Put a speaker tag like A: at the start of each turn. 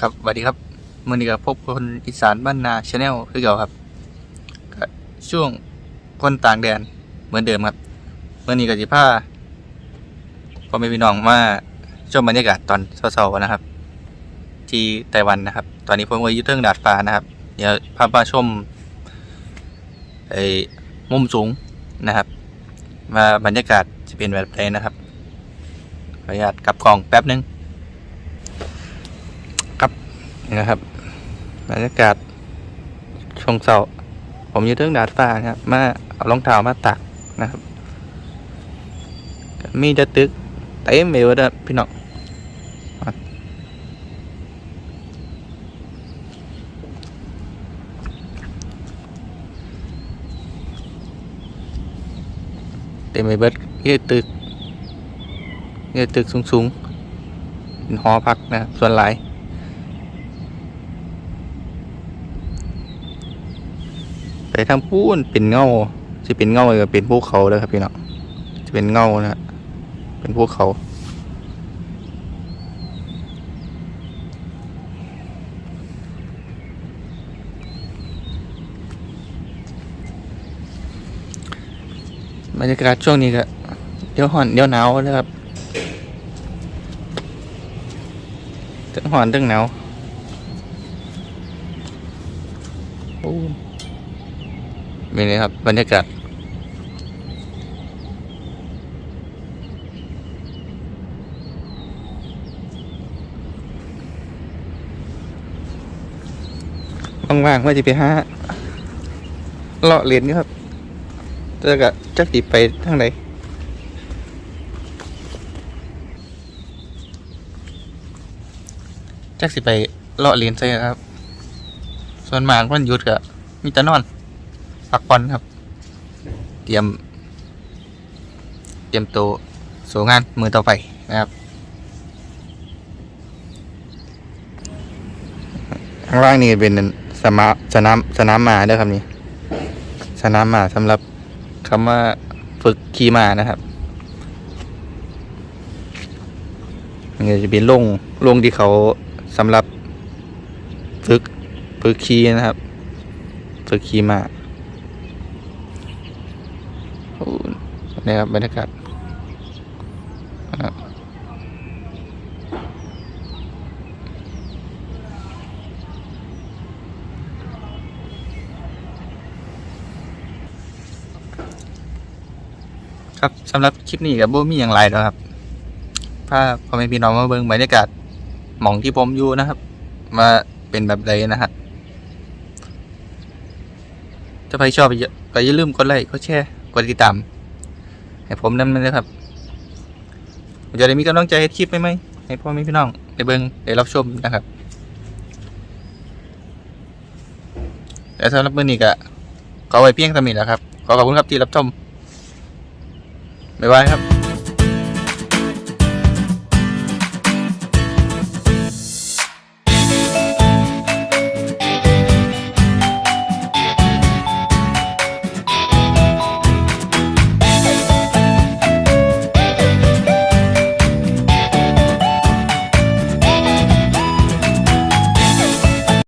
A: ครับสวัสดีครับมื่อนี้ก็พบคนอีสานบ้านนาชาแนลคือเก่าครับช่วงคนต่างแดนเหมือนเดิมครับเมื่อนี้ก็สิพาพ่อแม่พี่น้องมาชมบรรยากาศตอนเช้าๆนะครับ ที่ไต้หวันนะครับ ตอนนี้ผมก็อยู่เทิงดาดฟ้านะครับ เดี๋ยวพามาชมไอ้มุมสูงนะครับว่าบรรยากาศจะเป็นแบบไหนนะครับขออนุญาตกลับกล้องแป๊บนึง นะครับบรรยากาศช่วงเสาผมยืดเรื่องดาดฟ้านะครับ มาเอารองเท้ามาตักนะครับ มีจะตึกเต็มไปหมดพี่น้องเต็มไปเบิดเยอะตึกเยอะตึกสูงๆหอพักนะส่วนหลาย ไปทางพูนเป็นเงาจะเป็นเงาเลยเป็นภูเขาเลยครับพี่น้องจะเป็นเงานะฮะเป็นภูเขาบรรยากาศช่วงนี้ก็เดี๋ยวห่อนเดี๋ยวหนาวนะครับทั้งห่อนทั้งหนาวโอ้ นี่นะครับบรรยากาศว่างๆว่าจะไปหาเลาะเรียนอยู่ครับเจอกับจักติไปทางไหนจักสิไปเลาะเรียนใช่ครับ ส่วนมากวันหยุดก็มีแต่นอน พักผ่อนครับ เตรียม เตรียมตัวสู่งานมือต่อไปนะครับข้างล่างนี่เป็นสมามสนามสนามมาด้อครับนี่สนามมาสำหรับคำว่าฝึกขี่ม้านะครับนก็จะเป็นโรงโรงที่เขาสำหรับฝึกฝึกขี่นะครับฝึกขี่ม้า นี่ครับบรรยากาศครับสำหรับคลิปนี้กับโบมีอย่างไรแล้วครับพาพ่อแม่พี่น้องมาเบิ่งบรรยากาศหมองที่ผมอยู่นะครับมาเป็นแบบใดนะฮะถ้าใครชอบก็อย่าลืมกดไลค์กดแชร์ กดติดตาม ให้ผมนั่นนะครับผมจะได้มีกำลังใจให้คลิปไหมๆให้พ่อแม่พี่น้องได้เบิ้งได้รับชมนะครับ แต่สำหรับมื้อนี้ก็ขอไว้เพียงเท่านี้แหละครับ ขอขอบคุณครับที่รับชมบ๊ายบายครับ